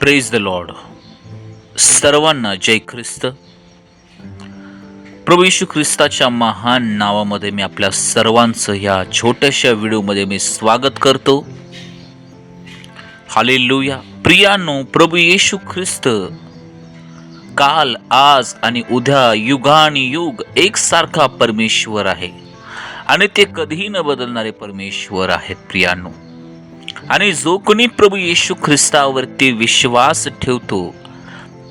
Praise the Lord सर्वांना जय ख्रिस्त. प्रभू येशू ख्रिस्ताच्या महान नावामध्ये मी आपल्या सर्वांचं ह्या छोट्याशा व्हिडिओमध्ये मी स्वागत करतो. हालेलुया प्रियानो प्रभू येशू ख्रिस्त. काल आज आणि उद्या युगानुयुग एकसारखा परमेश्वर आहे. आणि ते कधीही न बदलणारे परमेश्वर आहेत प्रियानो. आणि जो कोणी प्रभू येशू ख्रिस्तावरती विश्वास ठेवतो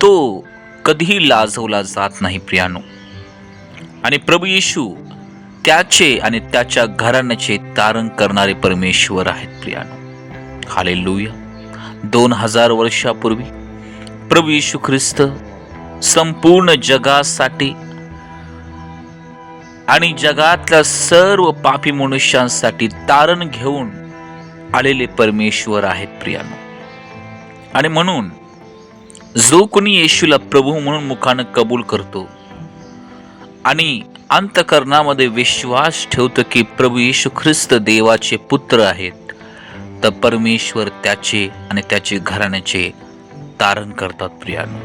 तो कधीही लाजवला जात नाही प्रियानो. आणि प्रभू येशू त्याचे आणि त्याच्या घराण्याचे तारण करणारे परमेश्वर आहेत प्रियानो. हाले दोन हजार वर्षापूर्वी प्रभू येशू ख्रिस्त संपूर्ण जगासाठी आणि जगातल्या सर्व पापी मनुष्यांसाठी तारण घेऊन आलेले परमेश्वर आहेत प्रियानो. आणि म्हणून जो कोणी येशूला प्रभू म्हणून मुखानं कबूल करतो आणि अंतकरणामध्ये विश्वास ठेवतो की प्रभू येशू ख्रिस्त देवाचे पुत्र आहेत तर परमेश्वर त्याचे आणि त्याचे घराण्याचे तारण करतात प्रियानो.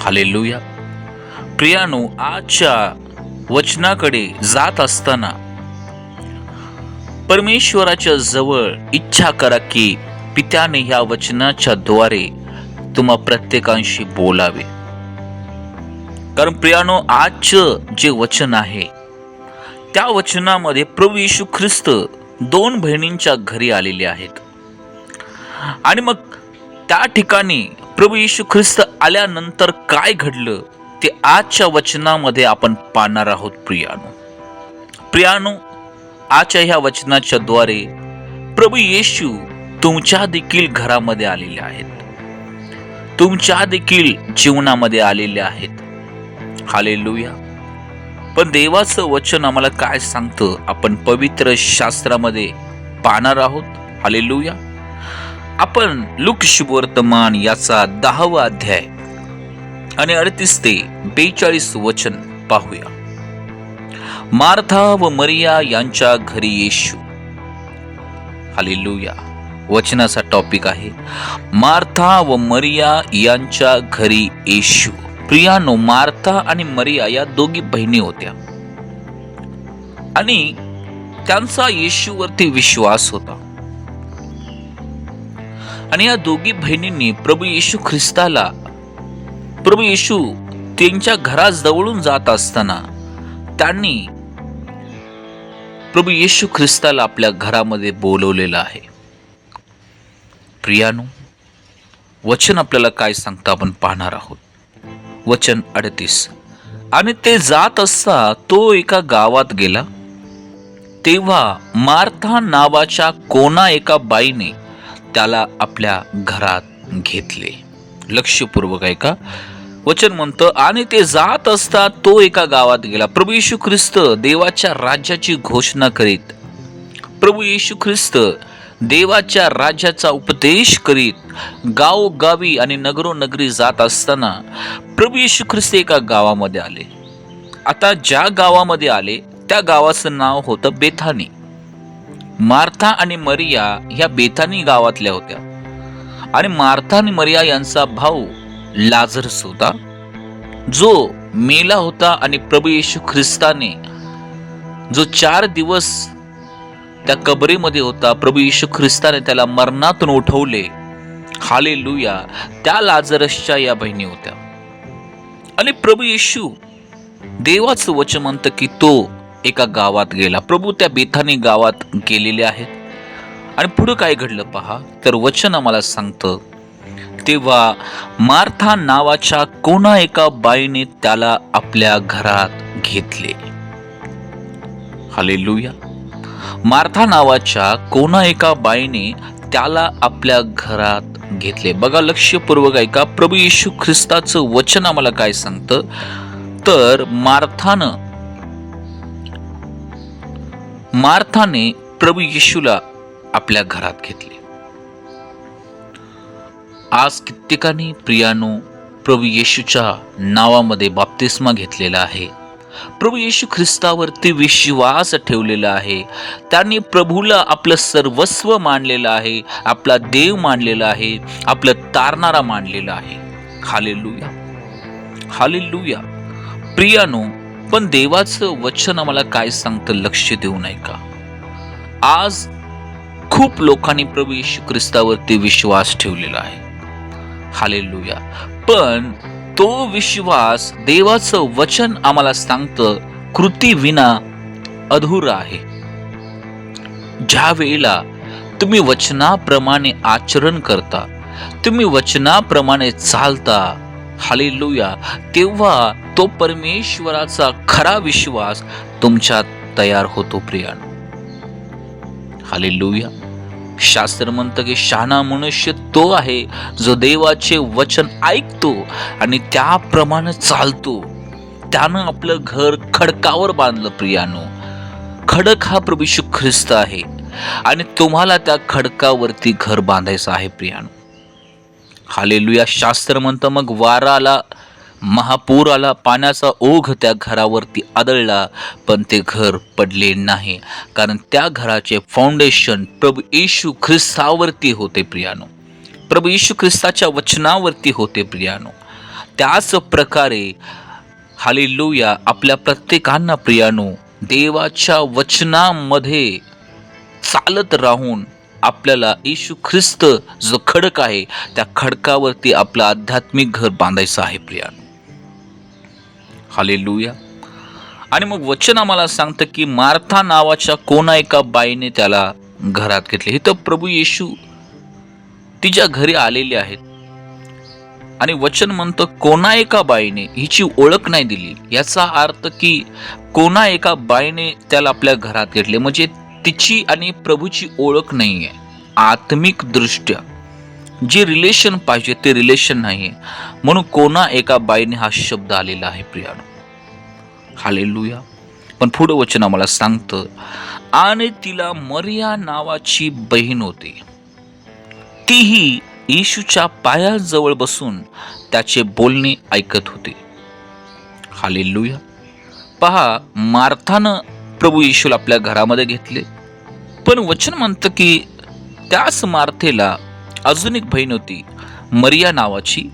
हालेलुया. प्रियानो आजच्या वचनाकडे जात असताना परमेश्वराच्या जवळ इच्छा करा की पित्याने ह्या वचनाच्या द्वारे तुम्हा प्रत्येकांशी बोलावे. कारण प्रियानो आजचं जे वचन आहे त्या वचनामध्ये प्रभू येशू ख्रिस्त दोन बहिणींच्या घरी आलेले आहेत. आणि मग त्या ठिकाणी प्रभू येशू ख्रिस्त आल्यानंतर काय घडलं ते आजच्या वचनामध्ये आपण पाहणार आहोत प्रियानो. प्रियानो आजच्या ह्या वचनाच्या द्वारे प्रभू येशू तुमच्या देखील घरामध्ये आलेले आहेत. तुमच्या देखील जीवनामध्ये आलेले आहेत. हाले पण देवाचं वचन आम्हाला काय सांगतं? आपण पवित्र शास्त्रामध्ये पाहणार आहोत. हाले आपण लुक शुभवर्तमान याचा दहावा अध्याय आणि अडतीस ते बेचाळीस वचन पाहूया. मार्था व मरिया यांच्या घरी येशू. हालेलुया. वचनाचा टॉपिक आहे मार्था व मरिया यांच्या घरी येशू. प्रियानो मार्था आणि मरिया या दोघी बहिणी होत्या. आणि त्यांचा येशूवरती विश्वास होता. आणि या दोघी बहिणींनी प्रभू येशू ख्रिस्ताला प्रभू येशू त्यांच्या घरात जवळून जात असताना त्यांनी प्रभू येशू ख्रिस्ताला आपल्या घरामध्ये बोलवलेलं आहे. प्रियानो वचन आपल्याला काय सांगतं आपण पाहणार आहोत? वचन अडतीस. आणि ते जात असता तो एका गावात गेला. तेव्हा मार्था नावाच्या कोणा एका बाईने त्याला आपल्या घरात घेतले. लक्षपूर्वक आहे का वचन म्हणतं आणि ते जात असता तो एका गावात गेला. प्रभू येशू ख्रिस्त देवाच्या राज्याची घोषणा करीत. प्रभू येशू ख्रिस्त देवाच्या राज्याचा उपदेश करीत गावोगावी आणि नगरोनगरी जात असताना प्रभू येशू ख्रिस्त एका गावामध्ये आले. आता ज्या गावामध्ये आले त्या गावाचं नाव होतं बेथानी. मार्था आणि मरिया ह्या बेथानी गावातल्या होत्या. आणि मार्था आणि मरिया यांचा भाऊ लाझरस होता जो मेला होता आणि प्रभू येशू ख्रिस्ताने जो चार दिवस त्या कबरीमध्ये होता प्रभू येशू ख्रिस्ताने त्याला मरणातून उठवले. हाले लुया त्या लाजरसच्या या बहिणी होत्या. आणि प्रभू येशू देवाचं वचन म्हणतं की तो एका गावात गेला. प्रभू त्या बेथानी गावात गेलेले आहेत. आणि पुढं काय घडलं पहा? तर वचन आम्हाला सांगतं तेव्हा मार्था नावाच्या कोणा एका बाईने त्याला आपल्या घरात घेतले. हालेलुया. मार्था नावाच्या कोणा एका बाईने त्याला आपल्या घरात घेतले. बघा लक्षपूर्वक ऐका. प्रभू येशू ख्रिस्ताचं वचन आम्हाला काय सांगतं? तर मार्थानं मार्थाने प्रभू येशूला आपल्या घरात घेतले. आज कित्येकानी प्रियानो प्रभू येशूच्या नावामध्ये बाप्तिस्मा घेतलेला आहे. प्रभू येशू ख्रिस्तावरती विश्वास ठेवलेला आहे. त्यांनी प्रभूला आपलं सर्वस्व मानलेलं आहे आपला देव मानलेला आहे आपलं तारणारा मानलेला आहे. हालेलुया. हालेलुया. प्रियानो पण देवाचं वचन आम्हाला काय सांगतं लक्ष देऊ नये का? आज खूप लोकांनी प्रभू येशू ख्रिस्तावरती विश्वास ठेवलेला आहे. हालेलुया. पण तो विश्वास देवाचं वचन आम्हाला सांगतं कृती विना अधुरा आहे. ज्या वेळेला तुम्ही वचनाप्रमाणे आचरण करता तुम्ही वचनाप्रमाणे चालता हालेलुया तेव्हा तो परमेश्वराचा खरा विश्वास तुमच्यात तयार होतो प्रियानो. हालेलुया. शास्त्र म्हणतं की शहाणा मनुष्य तो आहे जो देवाचे वचन ऐकतो आणि त्याप्रमाणे चालतो. त्यानं आपलं घर खडकावर बांधलं प्रियानो. खडक हा प्रभूशू ख्रिस्त आहे आणि तुम्हाला त्या खडकावरती घर बांधायचं आहे प्रियानो. हालेलुया. शास्त्र म्हणतं मग वारा आला महापूर आला पाण्याचा ओघ त्या घरावरती आदळला पण ते घर पडले नाही. कारण त्या घराचे फाउंडेशन प्रभू येशू ख्रिस्तावरती होते प्रियानो. प्रभू येशू ख्रिस्ताच्या वचनावरती होते प्रियानो. त्याच प्रकारे हालेलुया आपल्या प्रत्येकांना प्रियानो देवाच्या वचनामध्ये चालत राहून आपल्याला येशू ख्रिस्त जो खडक आहे त्या खडकावरती आपलं आध्यात्मिक घर बांधायचं आहे प्रियानो. हालेलुया आणि मग वचन आम्हाला सांगतं की मार्था नावाच्या कोणा एका बाईने त्याला घरात घेतले. हे तर प्रभू येशू तिच्या घरी आलेले आहेत. आणि वचन म्हणतं कोणा एका बाईने हिची ओळख नाही दिली. याचा अर्थ की कोणा एका बाईने त्याला आपल्या घरात घेतले. म्हणजे तिची आणि प्रभूची ओळख नाही आहे आत्मिक दृष्ट्या. जे रिलेशन पाहिजे ते रिलेशन नाही आहे म्हणून कोणा एका बाईने हा शब्द आलेला आहे प्रियानो? हालेलुया पण पुढं वचन आम्हाला सांगतं आणि तिला मरिया नावाची बहीण होती. तीही येशूच्या पायाजवळ बसून त्याचे बोलणे ऐकत होते. हालेलुया पहा मार्थानं प्रभू येशूला आपल्या घरामध्ये घेतले पण वचन म्हणतं की त्याच मार्थेला अजून एक बहीण होती मरिया नावाची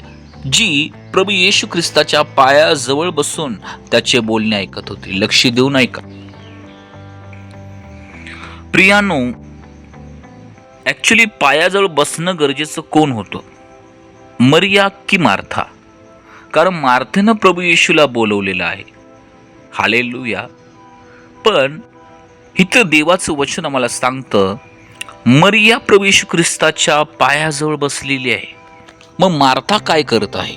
जी प्रभू येशू ख्रिस्ताच्या पायाजवळ बसून त्याचे बोलणे ऐकत होती. लक्ष देऊन ऐका. प्रियानो ऍक्च्युली पायाजवळ बसणं गरजेचं कोण होतं? मरिया की मार्था? कारण मार्थेनं प्रभू येशूला बोलवलेलं आहे. हालेलुया. पण इथं देवाचं वचन आम्हाला सांगतं मरिया प्रभू येशू ख्रिस्ताच्या पायाजवळ बसलेली आहे. मग मार्था काय करत आहे?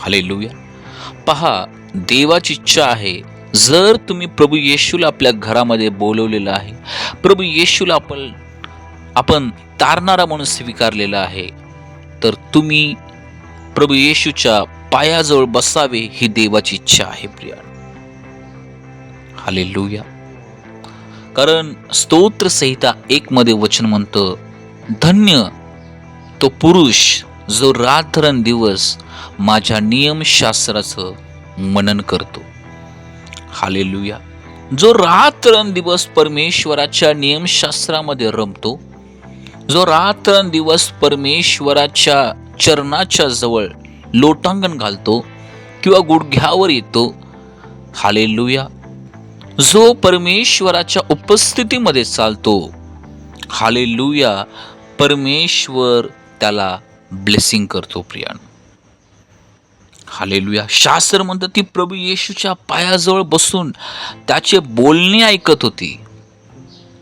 हले लुया पहा देवाची इच्छा आहे जर तुम्ही प्रभू येशूला आपल्या घरामध्ये बोलवलेलं आहे प्रभू येशूला आपण आपण तारणारा म्हणून स्वीकारलेला आहे तर तुम्ही प्रभू येशूच्या पायाजवळ बसावे ही देवाची इच्छा आहे प्रिया. हालेलुया. कारण स्तोत्र संहिता एक मध्ये वचन म्हणतं धन्य तो पुरुष जो रात्रंदिवस माझ्या नियमशास्त्राचं मनन करतो. हालेलुया. जो रात्रंदिवस परमेश्वराच्या नियमशास्त्रामध्ये रमतो जो रात्रंदिवस परमेश्वराच्या चरणाच्या जवळ लोटांगण घालतो किंवा गुडघ्यावर येतो हालेलुया. जो परमेश्वराच्या उपस्थितीमध्ये चालतो. हालेलुया. परमेश्वर त्याला ब्लेसिंग करतो प्रियान. हालेलुया. शास्त्र म्हणतं ती प्रभू येशूच्या पायाजवळ बसून त्याचे बोलणे ऐकत होती.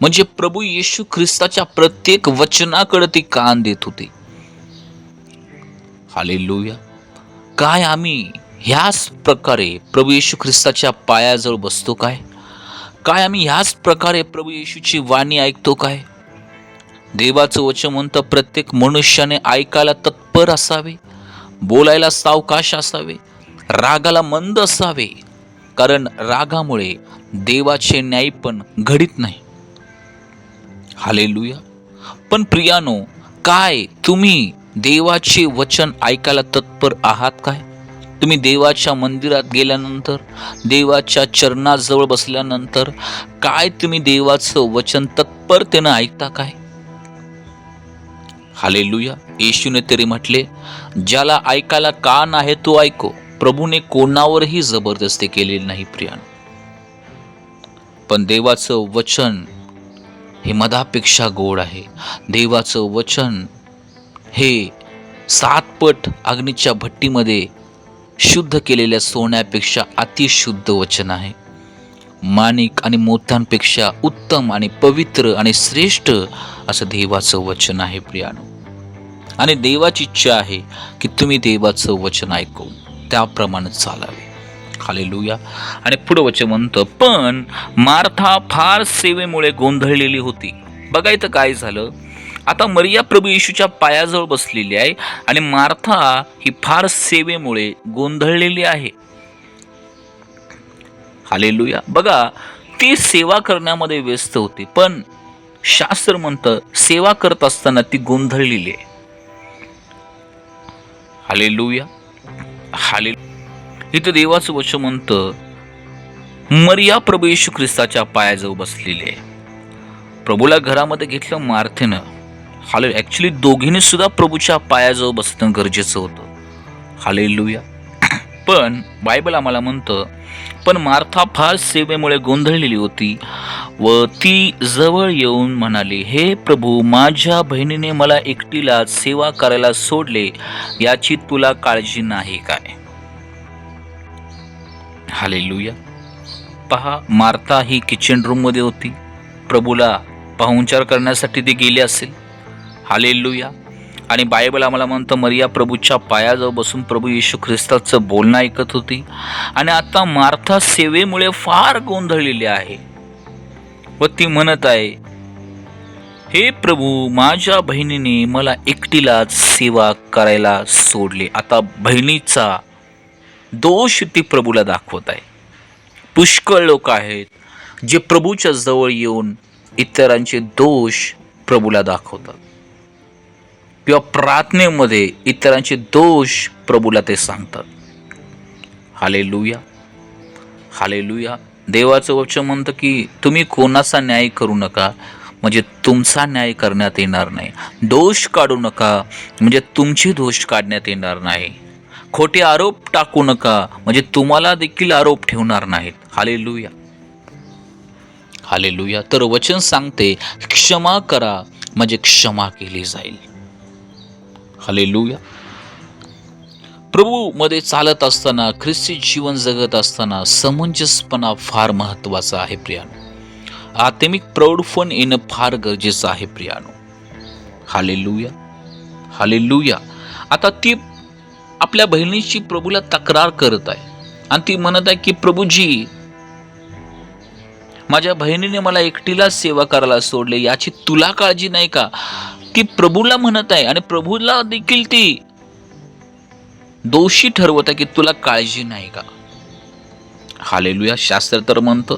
म्हणजे प्रभू येशू ख्रिस्ताच्या प्रत्येक वचनाकडे ती कान देत होती. हालेलुया. काय आम्ही ह्याच प्रकारे प्रभू येशू ख्रिस्ताच्या पायाजवळ बसतो काय? काय आम्ही ह्याच प्रकारे प्रभू येशूची वाणी ऐकतो काय? देवाचं वचन म्हणतं प्रत्येक मनुष्याने ऐकायला तत्पर असावे बोलायला सावकाश असावे रागाला मंद असावे कारण रागामुळे देवाचे न्याय पण घडित नाही. हालेलुया. पण प्रियानो काय तुम्ही देवाचे वचन ऐकायला तत्पर आहात काय? तुम्ही देवाच्या मंदिरात गेल्यानंतर देवाच्या चरणाजवळ बसल्यानंतर काय तुम्ही देवाचं वचन तत्परतेनं ऐकता काय? हालेलुया. येशूने तरी म्हटले ज्याला ऐकायला कान आहे तो ऐको. प्रभूने कोणावरही जबरदस्ती केलेली नाही प्रियान. पण देवाचं वचन हे मधापेक्षा गोड आहे. देवाचं वचन हे सातपट अग्नीच्या भट्टीमध्ये शुद्ध केलेल्या सोन्यापेक्षा अतिशुद्ध वचन आहे. माणिक आणि मोत्यांपेक्षा उत्तम आणि पवित्र आणि श्रेष्ठ असं देवाचं वचन आहे प्रियानो. आणि देवाची इच्छा आहे की तुम्ही देवाचं वचन ऐकून त्याप्रमाणे चालावे. हालेलुया. आणि पुढं वचन म्हणतं पण मार्था फार सेवेमुळे गोंधळलेली होती. बघायचं काय झालं? आता मरिया प्रभू येशूच्या पायाजवळ बसलेली आहे आणि मार्था ही फार सेवेमुळे गोंधळलेली आहे. हालेलुया. बघा ती सेवा करण्यामध्ये व्यस्त होती पण शास्त्र म्हणतं सेवा करत असताना ती गोंधळलेली आहे. हालेलुया. हाले इथं देवाचं वचन म्हणतं मरिया प्रभू येशू ख्रिस्ताच्या पायाजवळ बसलेली आहे. प्रभूला घरामध्ये घेतलं मार्थेनं हाले ॲक्च्युली दोघींनी सुद्धा प्रभूच्या पायाजवळ बसणं गरजेचं होतं. हालेलुया पण बायबल आम्हाला म्हणतं पण मार्था फार सेवेमुळे गोंधळलेली होती व ती जवळ येऊन म्हणाली हे प्रभू माझ्या बहिणीने मला एकटीला सेवा करायला सोडले याची तुला काळजी नाही काय? हालेलुया पहा मार्था ही किचन रूममध्ये होती. प्रभूला पाहुणचार करण्यासाठी ती गेली असेल. हालेलुया. आणि बायबल आम्हाला म्हणतं मरिया प्रभूच्या पायाजवळ बसून प्रभू येशू ख्रिस्ताचं बोलणं ऐकत होती. आणि आता मार्था सेवेमुळे फार गोंधळलेली आहे. व ती म्हणत आहे हे प्रभू माझ्या बहिणीने मला एकटीलाच सेवा करायला सोडले. आता बहिणीचा दोष ती प्रभूला दाखवत आहे. पुष्कळ लोक आहेत जे प्रभूच्या जवळ येऊन इतरांचे दोष प्रभूला दाखवतात. किंवा प्रार्थनेमध्ये इतरांचे दोष प्रभूला ते सांगतात. हाले लुया हाले लुया देवाचं वचन म्हणतं की तुम्ही कोणाचा न्याय करू नका म्हणजे तुमचा न्याय करण्यात येणार नाही. दोष काढू नका म्हणजे तुमचे दोष काढण्यात येणार नाही. खोटे आरोप टाकू नका म्हणजे तुम्हाला देखील आरोप ठेवणार नाहीत. हाले लुया हाले लुया तर वचन सांगते क्षमा करा म्हणजे क्षमा केली जाईल. हालेलुया प्रभू मध्ये चालत असताना ख्रिस्ती जीवन जगत असताना समंजसपणा फार महत्त्वाचा आहे प्रियानो. आत्मिक प्रौढपण येणं फार गरजेचं आहे प्रियानो. हालेलुया हालेलुया आता ती आपल्या बहिणीची प्रभूला तक्रार करत आहे. आणि ती म्हणत आहे की प्रभूजी माझ्या बहिणीने मला एकटीला सेवा करायला सोडले याची तुला काळजी नाही का? ती प्रभूला म्हणत आहे आणि प्रभूला देखील ती दोषी ठरवत आहे की तुला काळजी नाही का? हालेलुया. शास्त्र तर म्हणतं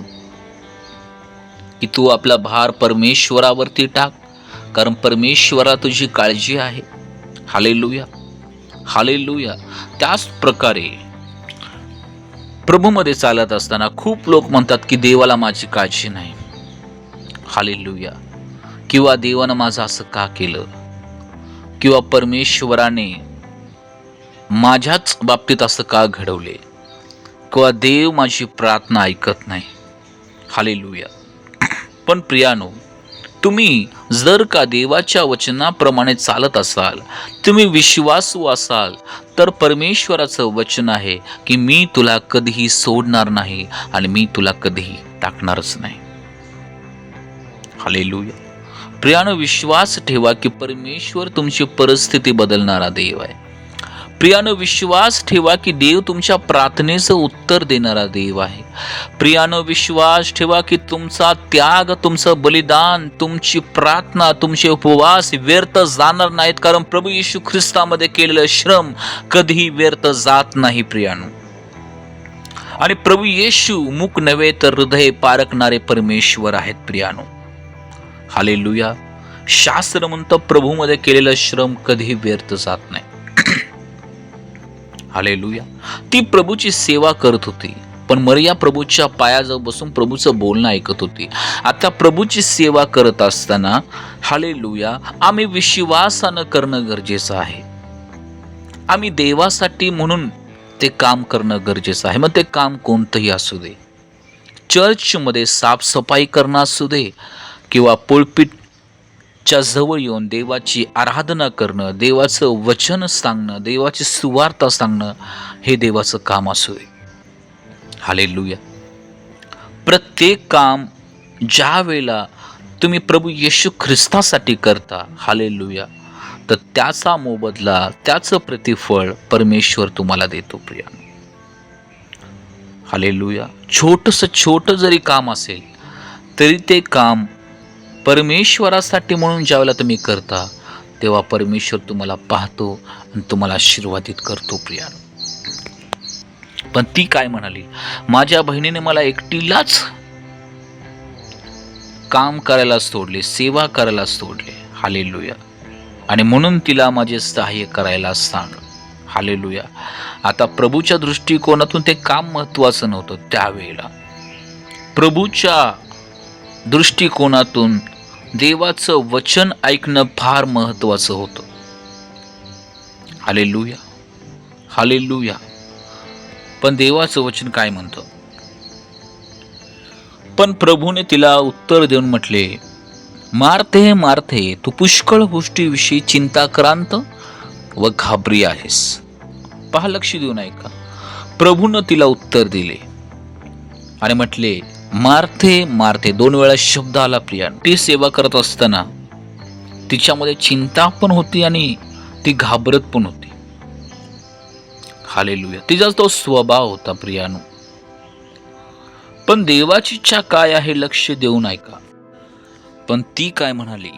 की तू आपला भार परमेश्वरावरती टाक कारण परमेश्वरा तुझी काळजी आहे. हालेलुया. हालेलुया. त्याच प्रकारे प्रभूमध्ये चालत असताना खूप लोक म्हणतात की देवाला माझी काळजी नाही. हालेलुया. किंवा देवानं माझं असं का केलं? किंवा परमेश्वराने माझ्याच बाबतीत असं का घडवले? किंवा देव माझी प्रार्थना ऐकत नाही? हालेलुया. पण प्रियानो तुम्ही जर का देवाच्या वचनाप्रमाणे चालत असाल तुम्ही विश्वासू असाल तर परमेश्वराचं वचन आहे की मी तुला कधीही सोडणार नाही आणि मी तुला कधीही टाकणारच नाही. हालेलुया. प्रियानं विश्वास ठेवा की परमेश्वर तुमची परिस्थिती बदलणारा देव आहे. प्रियानो विश्वास ठेवा की देव तुमच्या प्रार्थनेचं उत्तर देणारा देव आहे. प्रियानो विश्वास ठेवा की तुमचा त्याग तुमचं बलिदान तुमची प्रार्थना तुमचे उपवास व्यर्थ जाणार नाहीत. कारण प्रभू येशू ख्रिस्तामध्ये केलेलं श्रम कधीही व्यर्थ जात नाही प्रियानो. आणि प्रभू येशू मुख नव्हे तर हृदय पारखणारे परमेश्वर आहेत प्रियानो. हालेलुया. शास्त्र म्हणतं प्रभूमध्ये केलेलं श्रम कधी व्यर्थ जात नाही. हालेलुया. ती प्रभूची सेवा करत होती पण मरिया प्रभूच्या पायाजवळ बसून प्रभूचं बोलणं ऐकत होती. आता प्रभूची सेवा करत असताना हालेलुया आम्ही विश्वासानं करणं गरजेचं आहे. आम्ही देवासाठी म्हणून ते काम करणं गरजेचं आहे. मग ते काम कोणतंही असू दे. चर्चमध्ये साफसफाई करणं असू दे किंवा पोळपीठच्या जवळ येऊन देवाची आराधना करणं देवाचं वचन सांगणं देवाची सुवार्ता सांगणं हे देवाचं काम असू दे. हालेलुया प्रत्येक काम ज्या वेळेला तुम्ही प्रभू येशू ख्रिस्तासाठी करता हालेलुया तर त्याचा मोबदला त्याचं प्रतिफळ परमेश्वर तुम्हाला देतो प्रिया. हालेलुया छोटंसं छोटं जरी काम असेल तरी ते काम परमेश्वरासाठी म्हणून ज्यावेळेला तुम्ही करता तेव्हा परमेश्वर तुम्हाला पाहतो आणि तुम्हाला आशीर्वादित करतो प्रिया. पण ती काय म्हणाली? माझ्या बहिणीने मला एकटीलाच काम करायला सोडले सेवा करायला सोडले. हालेलुया. आणि म्हणून तिला माझे सहाय्य करायला सांग. हालेलुया. आता प्रभूच्या दृष्टिकोनातून ते काम महत्त्वाचं नव्हतं त्यावेळेला. प्रभूच्या दृष्टिकोनातून देवाचं वचन ऐकणं फार महत्त्वाचं होतं. हालेलुया. हालेलुया. पण देवाचं वचन काय म्हणतं? पण प्रभूने तिला उत्तर देऊन म्हटले मारते मारते तू पुष्कळ गोष्टीविषयी चिंताक्रांत व घाबरी आहेस. पहा लक्ष देऊन ऐका. प्रभूनं तिला उत्तर दिले आणि म्हटले मारते मारते. दोन वेळा शब्द आला प्रिया. ती सेवा करत असताना तिच्यामध्ये चिंता पण होती आणि ती घाबरत पण होती. हालेलुया. तिचा तो स्वभाव होता प्रियानो. पण देवाची इच्छा काय आहे लक्ष देऊन ऐका. पण ती काय म्हणाली?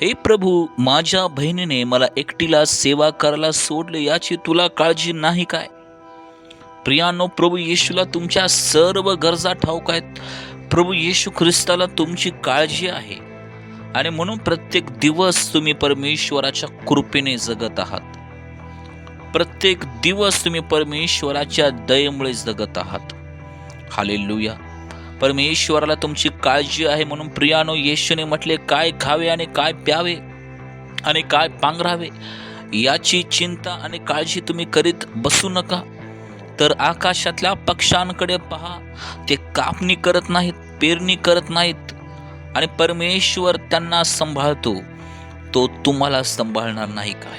हे प्रभू माझ्या बहिणीने मला एकटीला सेवा करायला सोडले याची तुला काळजी नाही काय? प्रियानो प्रभू येशूला तुमच्या सर्व गरजा ठाऊक आहेत. प्रभू येशू ख्रिस्ताला तुमची काळजी आहे. आणि म्हणून प्रत्येक दिवस तुम्ही परमेश्वराच्या कृपेने जगत आहात. प्रत्येक दिवस तुम्ही परमेश्वराच्या दयेमुळे जगत आहात. हालेलुया. परमेश्वराला तुमची काळजी आहे म्हणून प्रियानो येशूने म्हटले काय खावे आणि काय प्यावे आणि काय पांघरावे? याची चिंता आणि काळजी तुम्ही करीत बसू नका. तर आकाशातल्या पक्ष्यांकडे पहा. ते कापणी करत नाहीत पेरणी करत नाहीत. आणि परमेश्वर त्यांना सांभाळतो. तो तुम्हाला सांभाळणार नाही काय?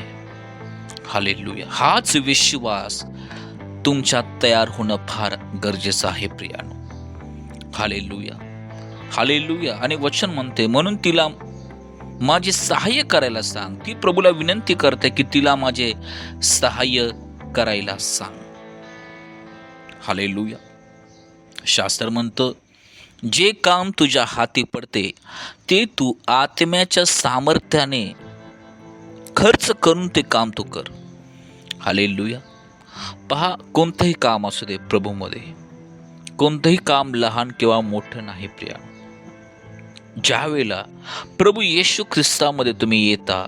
हालेलुया. हाच विश्वास तुमच्यात तयार होणं फार गरजेचं आहे प्रियानो. हालेलुया. हालेलुया. आणि वचन म्हणते म्हणून तिला माझे सहाय्य करायला सांग. ती प्रभूला विनंती करते की तिला माझे सहाय्य करायला सांग. हालेलुया. शास्त्र म्हणतं जे काम तुझ्या हाती पडते ते तू आत्म्याच्या सामर्थ्याने खर्च करून ते काम तू कर. हालेलुया. पहा कोणतंही काम असू दे प्रभूमध्ये. कोणतंही काम लहान किंवा मोठं नाही प्रिया. ज्या वेळेला प्रभू येशू ख्रिस्तामध्ये तुम्ही येता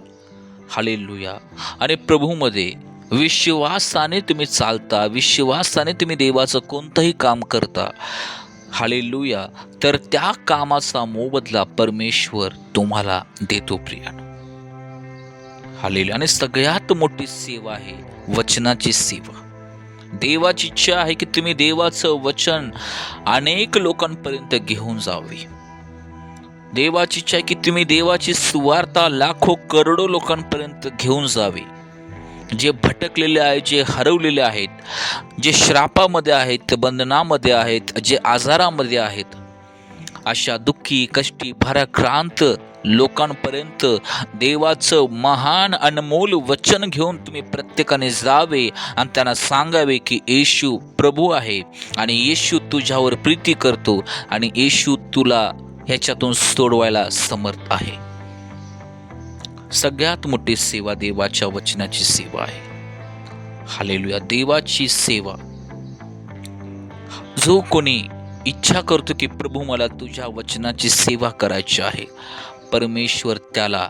हालेलुया. आणि प्रभूमध्ये विश्वासाने तुम्ही चालता विश्वासाने तुम्ही देवाचं कोणतंही काम करता. हालेलुया तर त्या कामाचा मोबदला परमेश्वर तुम्हाला देतो प्रियान. हालेलुया आणि सगळ्यात मोठी सेवा आहे वचनाची सेवा. देवाची इच्छा आहे की तुम्ही देवाचं वचन अनेक लोकांपर्यंत घेऊन जावे. देवाची इच्छा आहे की तुम्ही देवाची सुवार्ता लाखो करोडो लोकांपर्यंत घेऊन जावे. जे भटकलेले आहेत जे हरवलेले आहेत जे श्रापामध्ये आहेत बंधनामध्ये आहेत जे आजारामध्ये आहेत अशा दुःखी कष्टी भाराक्रांत लोकांपर्यंत देवाचं महान अनमोल वचन घेऊन तुम्ही प्रत्येकाने जावे आणि त्यांना सांगावे की येशू प्रभू आहे आणि येशू तुझ्यावर प्रीती करतो आणि येशू तुला ह्याच्यातून सोडवायला समर्थ आहे. सगळ्यात मोठी सेवा देवाच्या वचनाची सेवा आहे. हालेलुया. देवाची सेवा. जो कोणी इच्छा करतो की प्रभू मला तुझ्या वचनाची सेवा करायची आहे परमेश्वर त्याला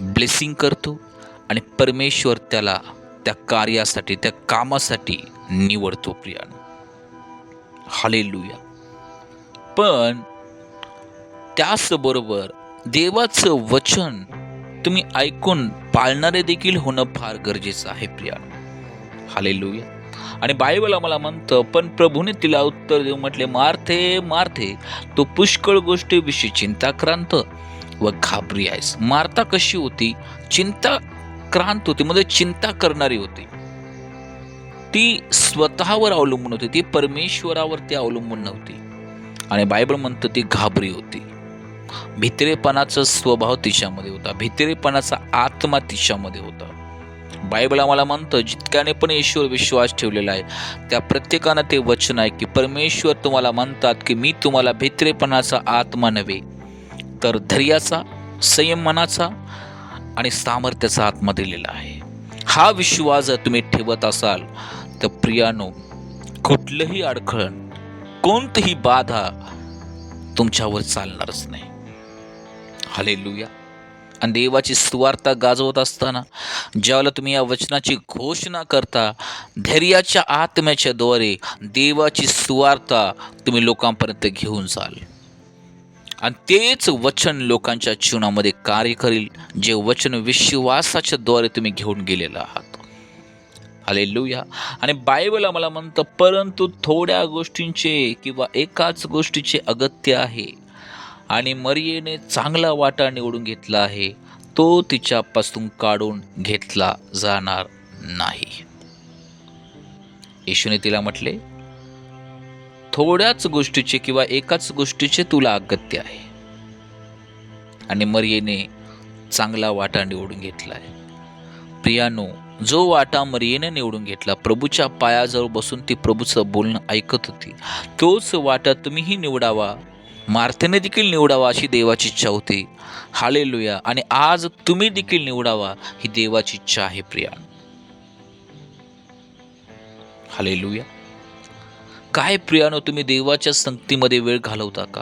ब्लेसिंग करतो आणि परमेश्वर त्याला त्या कार्यासाठी त्या कामासाठी निवडतो प्रियानो. हालेलुया. पण त्याचबरोबर देवाचं वचन तुम्ही ऐकून पाळणारे देखील होणं फार गरजेचं आहे प्रिया. हाले लुया आणि बायबल आम्हाला म्हणतं पण प्रभूने तिला उत्तर देऊ म्हटले मारथे मारथे तो पुष्कळ गोष्टीविषयी चिंताक्रांत व घाबरी आहेस. मारता कशी होती? चिंता क्रांत होती म्हणजे चिंता करणारी होती. ती स्वतःवर अवलंबून होती ती परमेश्वरावरती अवलंबून नव्हती. आणि बायबल म्हणतं ती घाबरी होती. भित्रेपणाचा स्वभाव तिच्यामध्ये होता. भित्रेपणाचा आत्मा तिच्यामध्ये होता. बायबल आम्हाला म्हणतं जितक्याने पण ईश्वर विश्वास ठेवलेला आहे त्या प्रत्येकानं ते वचन आहे की परमेश्वर तुम्हाला म्हणतात की मी तुम्हाला भित्रेपणाचा आत्मा नव्हे तर धैर्याचा संयमनाचा आणि सामर्थ्याचा आत्मा दिलेला आहे. हा विश्वास जर तुम्ही ठेवत असाल तर प्रियानो कुठलंही अडखळण कोणतीही बाधा तुमच्यावर चालणारच नाही. हालेलुया आणि देवाची सुवार्ता गाजवत असताना ज्यावेळेला तुम्ही या वचनाची घोषणा करता धैर्याच्या आत्म्याच्या द्वारे देवाची सुवार्ता तुम्ही लोकांपर्यंत घेऊन जाल. आणि तेच वचन लोकांच्या जीवनामध्ये कार्य करील जे वचन विश्वासाच्या द्वारे तुम्ही घेऊन गेलेलं आहात. हालेलुया आणि बायबल आम्हाला म्हणतं परंतु थोड्या गोष्टींचे किंवा एकाच गोष्टीचे अगत्य आहे. आणि मरियेने चांगला वाटा निवडून घेतला आहे तो तिच्यापासून काढून घेतला जाणार नाही. येशूने तिला म्हटले थोड्याच गोष्टीचे किंवा एकाच गोष्टीचे तुला अगत्य आहे. आणि मरियेने चांगला वाटा निवडून घेतला आहे प्रियानो जो वाटा मरियेने निवडून घेतला प्रभूच्या पायाजवळ बसून ती प्रभूचं बोलणं ऐकत होती. तोच वाटा तुम्हीही निवडावा मार्थेने देखील निवडावा अशी देवाची इच्छा होती. हालेलुया आणि आज तुम्ही देखील निवडावा ही देवाची इच्छा आहे प्रिया. हालेलुया काय प्रियानो तुम्ही देवाच्या संगतीमध्ये वेळ घालवता का?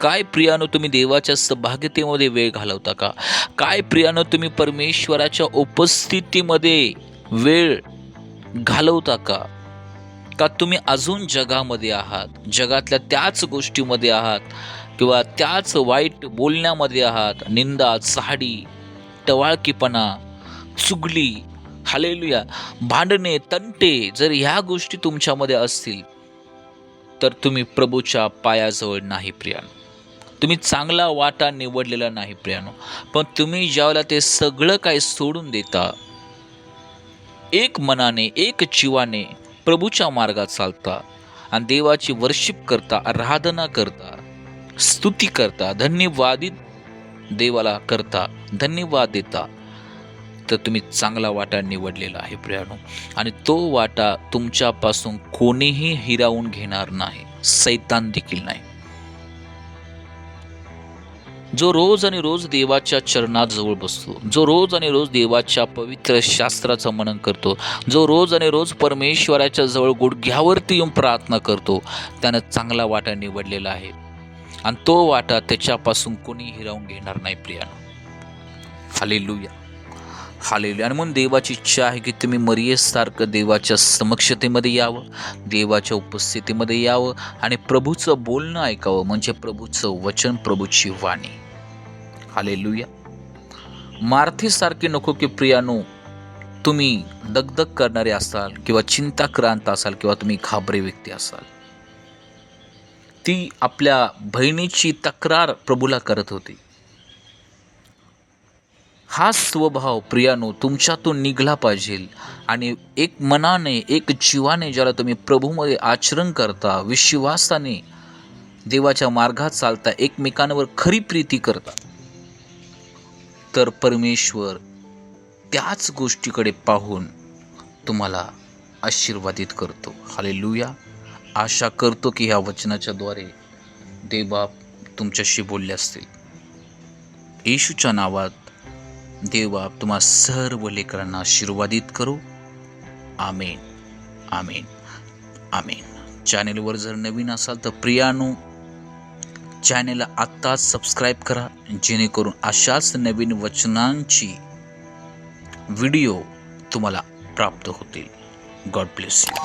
काय प्रियानो तुम्ही देवाच्या सहभागितेमध्ये वेळ घालवता का? काय प्रियानो तुम्ही परमेश्वराच्या उपस्थितीमध्ये वेळ घालवता का? का तुम्ही अजून जगामध्ये आहात? जगातल्या त्याच गोष्टीमध्ये आहात किंवा त्याच वाईट बोलण्यामध्ये आहात? निंदा साडी टवाळकीपणा चुगली हालेलुया भांडणे तंटे जर ह्या गोष्टी तुमच्यामध्ये असतील तर तुम्ही प्रभूच्या पायाजवळ नाही प्रियानो. तुम्ही चांगला वाटा निवडलेला नाही प्रियानो. पण तुम्ही ज्यावेळेला ते सगळं काही सोडून देता एक मनाने एक जीवाने प्रभूच्या मार्गात चालता आणि देवाची वर्शिप करता आराधना करता स्तुती करता धन्यवादित देवाला करता धन्यवाद देता तर तुम्ही चांगला वाटा निवडलेला आहे प्रियानो. आणि तो वाटा तुमच्यापासून कोणीही हिरावून घेणार नाही सैतान देखील नाही. जो रोज आणि रोज देवाच्या चरणात जवळ बसतो जो रोज आणि रोज देवाच्या पवित्र शास्त्राचं मनन करतो जो रोज आणि रोज परमेश्वराच्या जवळ गुडघ्यावरती येऊन प्रार्थना करतो त्यानं चांगला वाटा निवडलेला आहे. आणि तो वाटा त्याच्यापासून कोणी हिरावून घेणार नाही प्रियानो. हालेलुया. हालेलुया. आणि म्हणून देवाची इच्छा आहे की तुम्ही मरियेसारखं देवाच्या समक्षतेमध्ये यावं देवाच्या उपस्थितीमध्ये यावं आणि प्रभूचं बोलणं ऐकावं. म्हणजे प्रभूचं वचन प्रभूची वाणी. हालेलुया. मार्थेसारखे नको की प्रियानो तुम्ही दगदग करणारे असाल किंवा चिंताक्रांत असाल किंवा तुम्ही घाबरे व्यक्ती असाल. ती आपल्या बहिणीची तक्रार प्रभूला करत होती. हा स्वभाव प्रियानो तुमच्यातून निघला पाहिजे. आणि एक मनाने एक जीवाने ज्याला तुम्ही प्रभूमध्ये आचरण करता विश्वासाने देवाच्या मार्गात चालता एकमेकांवर खरी प्रीती करता. तर परमेश्वर त्याच गोष्टीकडे पाहून तुम्हाला आशीर्वादित करतो. हालेलुया. आशा करतो की ह्या वचनाच्याद्वारे देवबाप तुमच्याशी बोलले असतील. येशूच्या नावात देवबाप तुम्हा सर्व लेकरांना आशीर्वादित करू. आमेन. आमेन. आमेन. चॅनेलवर जर नवीन असाल तर प्रियानो चॅनेलला आत्ताच सबस्क्राईब करा जेणेकरून अशाच नवीन वचनांची व्हिडिओ तुम्हाला प्राप्त होतील. God bless you.